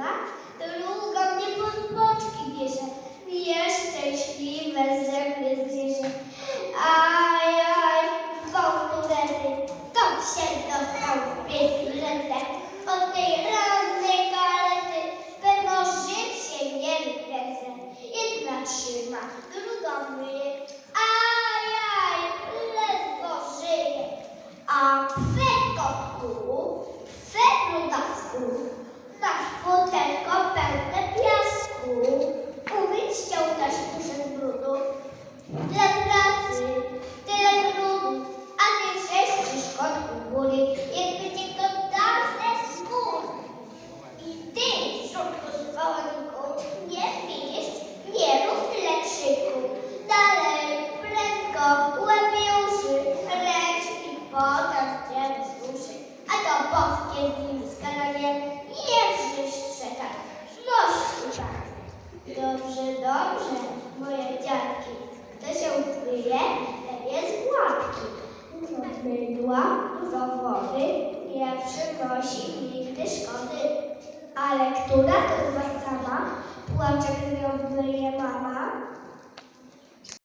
wyżywa, drugą mnie pod boczki bierze, nieszczęśliwe ze mnie zwierzę. Ajaj, gwałturety, to się dostał w piękne od tej rannej galety, pewno żyć się nie chce. Jedna trzyma, drugą myje, ajaj, ledwo żyje. A twe kotku, twe brudasku, masz góry, jakby cię dał. I ty, żółtko z wołanką, nie pijesz, nie rób tyle. Dalej, prędko, łapie uszy, ręcznik potem cię wysuszy. A to boskie z nim skaranie, nie mydła, dużo wody, nie przynosi nigdy szkody. Ale która to z sama płacze, gdy ją?